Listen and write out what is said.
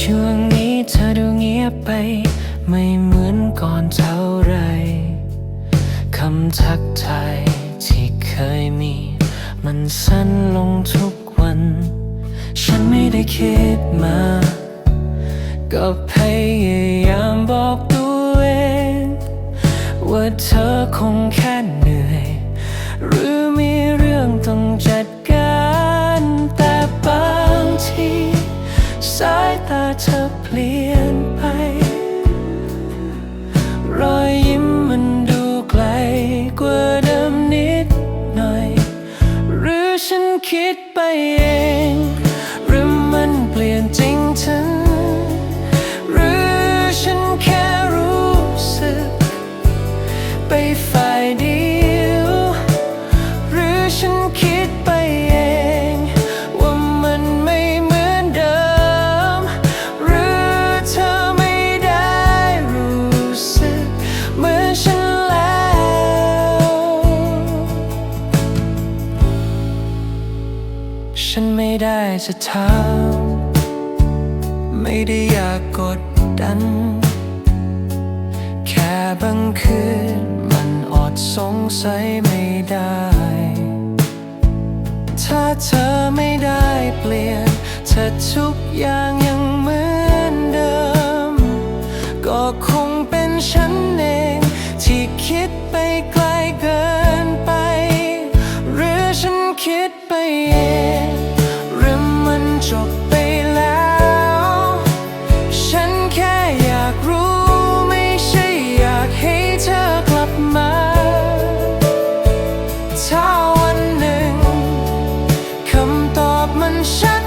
ช่วงนี้เธอดูเงียบไป ไม่เหมือนก่อนเท่าไรคำทักทายที่เคยมี มันสั้นลงทุกวัน ฉันไม่ได้คิดมา ก็พยายามบอกตัวเอง ว่าเธอคงแค่ายตาเธอเปลี่ยนไป รอยยิ้มมันดูไกลกว่าเดิมนิดหน่อย หรือฉันคิดไปเอง หรือมันเปลี่ยนจริงถึงหรือฉันแค่รู้สึก ไปฝ่ายดี ฉันไม่ได้จะถามไม่ได้อยากกดดัน แค่บางคืนมันอดสงสัยไม่ได้ ถ้าเธอไม่ได้เปลี่ยนถ้าทุกอย่างยังเหมือน 身。